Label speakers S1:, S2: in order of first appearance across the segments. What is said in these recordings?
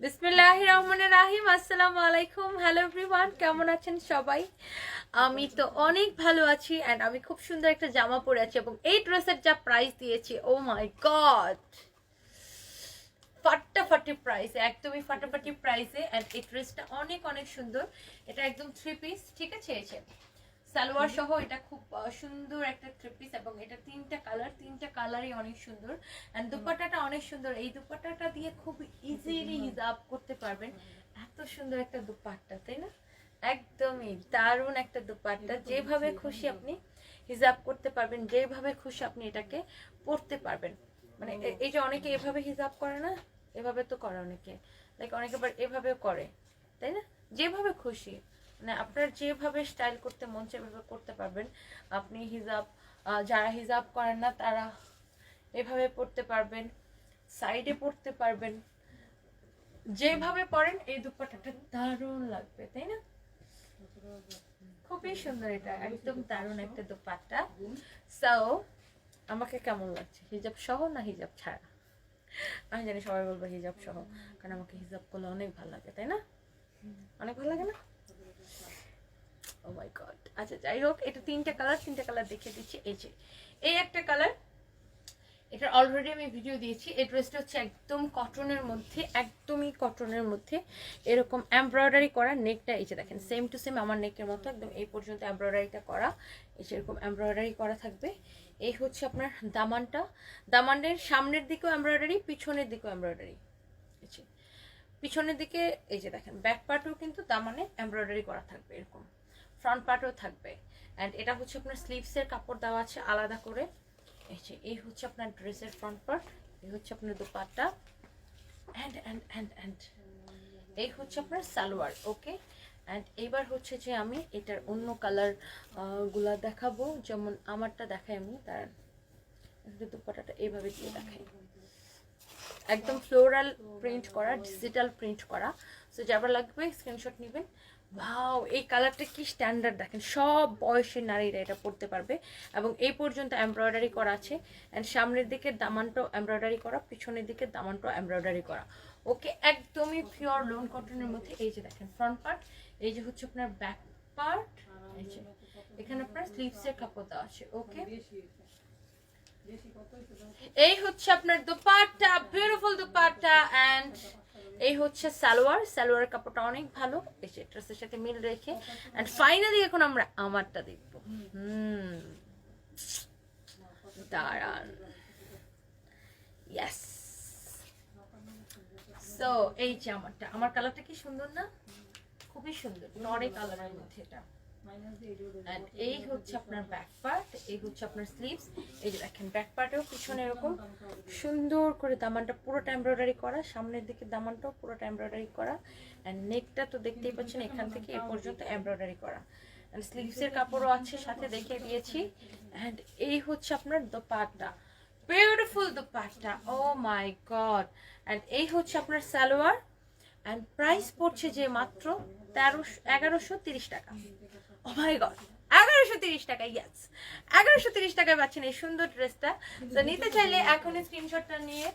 S1: বিসমিল্লাহ রহমানের রাহিম আসসালামু হ্যালো কেমন আছেন সবাই? আমি তো অনেক ভালো আছি অ্যান্ড আমি খুব সুন্দর একটা জামা পরে আছি এবং ড্রেসের যা প্রাইস দিয়েছি ও মাই গড একদমই প্রাইসে অ্যান্ড এই ড্রেসটা অনেক অনেক সুন্দর। এটা একদম থ্রি পিস ঠিক আছে? সালোয়ার সহ এটা খুব সুন্দর একটা থ্রি পিস এবং এটা তিনটা কালার তিনটা কালারই অনেক সুন্দর এন্ড দুপাট্টাটা অনেক সুন্দর। এই দুপাট্টাটা দিয়ে খুব ইজিলি হিজাব করতে পারবেন। এত সুন্দর একটা দুপাট্টা তাই না? একদমই দারুণ একটা দুপাট্টা। যেভাবে খুশি আপনি হিজাব করতে পারবেন যেভাবে খুশি আপনি এটাকে পরতে পারবেন। মানে এই যে অনেকে এভাবে হিজাব করে না এভাবে তো করে অনেকে। লাইক অনেকে আবার এভাবেও করে তাই না? যেভাবে খুশি। মানে আপনার যেভাবে স্টাইল করতে মন সেভাবে করতে পারবেন। আপনি হিজাব যারা হিজাব করেন না, তারা এভাবে পড়তে পারবেন সাইডে পড়তে পারবেন। যেভাবে পড়েন, এই দুপাটাটা দারুণ লাগবে, তাই না? খুবই সুন্দর এটা, একদম দারুণ একটা দুপাট্টা। সো আমাকে কেমন লাগছে? হিজাব সহ না হিজাব ছাড়া? আমি জানি সবাই বলব হিজাব সহ, কারণ আমাকে হিজাব করলে অনেক ভালো লাগে, তাই না? অনেক ভালো লাগে না? ও মাই গড আচ্ছা যাই হোক, এটা কালার কালার দেখিয়ে দিচ্ছি। এই একটা কালার অলরেডি আমি ভিডিও দিয়েছি। হচ্ছে একদম কটনের মধ্যে, একদমই কটনের মধ্যে। এরকম এমব্রয়ডারি নেকটা এই যে দেখেন সেম টু সেম আমার নেকের মতো, একদম এই পর্যন্ত এমব্রয়ডারিটা করা। এই যে এরকম এমব্রয়ডারি করা থাকবে। এই হচ্ছে আপনার দামানটা। দামানের সামনের দিকেও এমব্রয়ডারি পিছনের দিকেও এমব্রয়ডারি পিছনের দিকে, এই যে দেখেন ব্যাক পার্টও কিন্তু দামানে এমব্রয়ডারি করা থাকবে এরকম। ফ্রন্ট পার্টও থাকবে। অ্যান্ড এটা হচ্ছে আপনার স্লিভসের কাপড় দেওয়া আছে আলাদা করে। এই যে, এই হচ্ছে আপনার ড্রেসের ফ্রন্ট পার্ট এই হচ্ছে আপনার dupatta. And and and and এই হচ্ছে আপনার সালোয়ার ওকে অ্যান্ড এইবার হচ্ছে যে আমি এটার অন্য কালারগুলা দেখাবো। যেমন আমারটা দেখাই আমি তার দুপাট্টাটা এইভাবে দিয়ে দেখাই। একদম ফ্লোরাল প্রিন্ট করা ডিজিটাল প্রিন্ট করা। সো যাবার লাগবে স্ক্রিনশট নেবেন। ভাও এই কালারটা কি স্ট্যান্ডার্ড দেখেন। সব বয়সের নারীরা এটা পড়তে পারবে। এবং এই পর্যন্ত এমব্রয়ডারি করা আছে। অ্যান্ড সামনের দিকে দামানটাও এমব্রয়ডারি করা, পিছনের দিকে দামানটাও এমব্রয়ডারি করা। ওকে একদমই পিওর লোন কটনের মধ্যে এই যে দেখেন ফ্রন্ট পার্ট এই যে হচ্ছে আপনার ব্যাক পার্ট এখানে আপনার স্লিভসের কাপড় দেওয়া আছে। ওকে এই হচ্ছে আপনার দুপাট্টা বিউটিফুল দুপাট্টা এন্ড এই হচ্ছে সালোয়ার। সালোয়ারের কাপড়টা অনেক ভালো। এই ড্রেসের সাথে মিল রেখে। এন্ড ফাইনালি এখন আমরা আমারটা দেখব। হুম। দাঁড়ান। ইয়েস সো এই যে আমারটা। আমার কালারটা কি সুন্দর না? খুবই সুন্দর। নরে কালারের মধ্যে এটা। এই হচ্ছে আপনার ব্যাক পার্ট এই হচ্ছে আপনার স্লিভস এই যে দেখেন ব্যাক পার্টেও পিছনে এরকম। সুন্দর করে দামানটা পুরোটা এমব্রয়ডারি করা। সামনের দিকে দামানটাও পুরোটা এমব্রয়ডারি করা। অ্যান্ড নেকটা তো দেখতেই পাচ্ছেন এখান থেকে এ পর্যন্ত এমব্রয়ডারি করা। অ্যান্ড স্লিভসের কাপড়ও আছে সাথে দেখিয়ে দিয়েছি। অ্যান্ড এই হচ্ছে আপনার dupatta. Beautiful dupatta. Oh my god and এই হচ্ছে আপনার সালোয়ার। অ্যান্ড প্রাইস পড়ছে যে মাত্র তেরোশো এগারোশো তিরিশ টাকা। মাই গড এগারোশো তিরিশ টাকা ইয়াস এগারোশো তিরিশ টাকায় পাচ্ছেন এই সুন্দর ড্রেসটা। তো নিতে চাইলে এখনই স্ক্রিনশটটা নিয়ে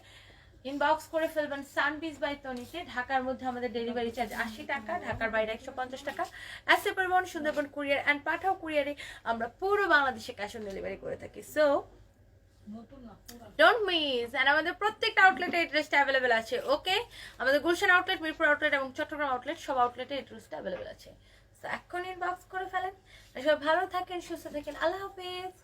S1: ইনবক্স করে ফেলবেন সানবিজ বাই তনিতে ঢাকার মধ্যে আমাদের ডেলিভারি চার্জ আশি টাকা, ঢাকার বাইরে একশো পঞ্চাশ টাকা। অ্যাসে পরিবহন সুন্দরবন কুরিয়ার অ্যান্ড পাঠাও কুরিয়ারে আমরা পুরো বাংলাদেশে ক্যাশ অন ডেলিভারি করে থাকি। সো ডোন্ট মিস এন্ড আমাদের প্রত্যেকটা আউটলেটে এই ড্রেসটা অ্যাভেলেবেল আছে ওকে আমাদের গুলশান আউটলেট মিরপুর আউটলেট এবং চট্টগ্রাম আউটলেট সব আউটলেটে এই ড্রেসটা অ্যাভেলেবেল আছে। তো বক্স করে ফেলেন। সবাই ভালো থাকেন সুস্থ থাকেন। আল্লাহ হাফিজ।